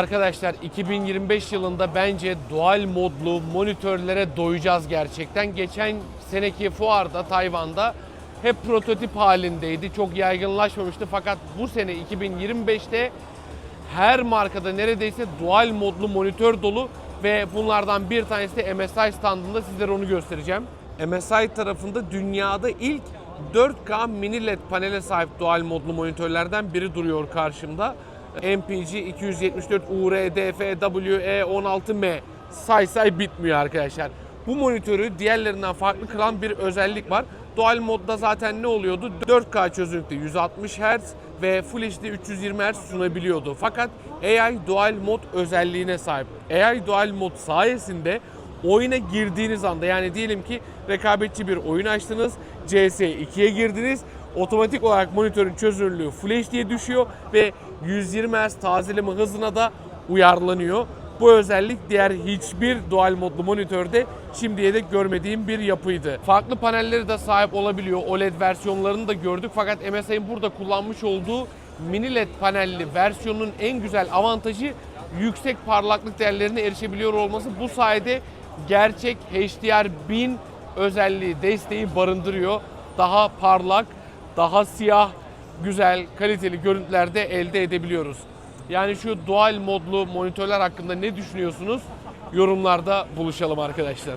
Arkadaşlar 2025 yılında bence dual modlu monitörlere doyacağız gerçekten. Geçen seneki fuarda Tayvan'da hep prototip halindeydi. Çok yaygınlaşmamıştı fakat bu sene 2025'te her markada neredeyse dual modlu monitör dolu ve bunlardan bir tanesi de MSI standında sizlere onu göstereceğim. MSI tarafında dünyada ilk 4K mini LED panele sahip dual modlu monitörlerden biri duruyor karşımda. MPG 274 URDFWE16M say say bitmiyor arkadaşlar. Bu monitörü diğerlerinden farklı kılan bir özellik var. Dual modda zaten ne oluyordu? 4K çözünürlükte 160 Hz ve Full HD 320 Hz sunabiliyordu. Fakat AI Dual Mod özelliğine sahip. AI Dual Mod sayesinde oyuna girdiğiniz anda yani diyelim ki rekabetçi bir oyun açtınız, CS2'ye girdiniz, otomatik olarak monitörün çözünürlüğü Full HD'ye düşüyor ve 120 Hz tazeleme hızına da uyarlanıyor. Bu özellik diğer hiçbir dual modlu monitörde şimdiye dek görmediğim bir yapıydı. Farklı panelleri de sahip olabiliyor. OLED versiyonlarını da gördük fakat MSI'nin burada kullanmış olduğu mini LED panelli versiyonun en güzel avantajı yüksek parlaklık değerlerine erişebiliyor olması. Bu sayede gerçek HDR1000 özelliği, desteği barındırıyor. Daha parlak, daha siyah, güzel, kaliteli görüntülerde elde edebiliyoruz. Yani şu dual modlu monitörler hakkında ne düşünüyorsunuz? Yorumlarda buluşalım arkadaşlar.